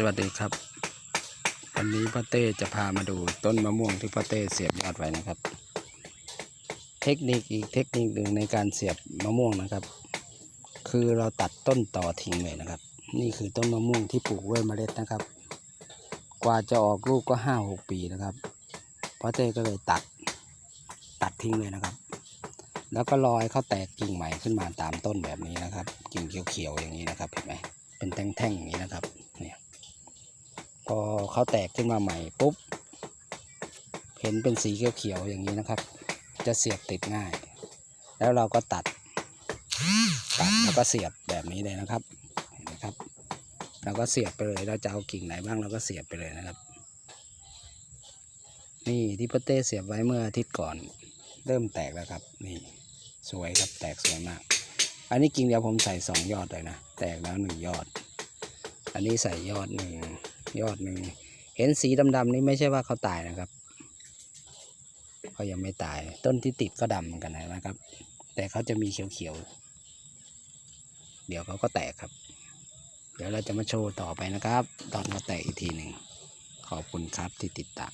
สวัสดีครับ วันนี้พ่อเต้จะพามาดูต้นมะม่วงที่พ่อเต้เสียบยอดไว้นะครับ เทคนิคอีกเทคนิคหนึ่งในการเสียบมะม่วงนะครับ คือเราตัดต้นต่อทิ้งเลยนะครับ นี่คือต้นมะม่วงที่ปลูกด้วยเมล็ดนะครับ กว่าจะออกลูกก็ห้าหกปีนะครับพ่อเต้ก็เลยตัดตัดทิ้งเลยนะครับ แล้วก็รอให้เขาแตกกิ่งใหม่ขึ้นมาตามต้นแบบนี้นะครับ กิ่งเขียวๆอย่างนี้นะครับเห็นไหมเป็นแท่งๆอย่างนี้นะครับ พอเขาแตกขึ้นมาใหม่ปุ๊บ เห็นเป็นสีเขียวๆอย่างนี้นะครับ จะเสียบติดง่าย แล้วเราก็ตัด ตัดแล้วก็เสียบแบบนี้เลยนะครับ เห็นไหมครับ เราก็เสียบไปเลยเราจะเอากิ่งไหนบ้างเราก็เสียบไปเลยนะครับ นี่ที่พ่อเต้เสียบไว้เมื่ออาทิตย์ก่อน เริ่มแตกแล้วครับ นี่สวยครับแตกสวยมาก อันนี้กิ่งเดียวผมใส่สองยอดเลยนะ แตกแล้วหนึ่งยอด อันนี้ใส่ยอดหนึ่ง ยอดหนึ่งเห็นสีดำๆนี่ไม่ใช่ว่าเขาตายนะครับเขายังไม่ตาย ต้นที่ติดก็ดำเหมือนกันนะครับ แต่เขาจะมีเขียวๆ เดี๋ยวเขาก็แตกครับ เดี๋ยวเราจะมาโชว์ต่อไปนะครับ ตอนเขาแตกอีกทีหนึ่งขอบคุณครับที่ติดตาม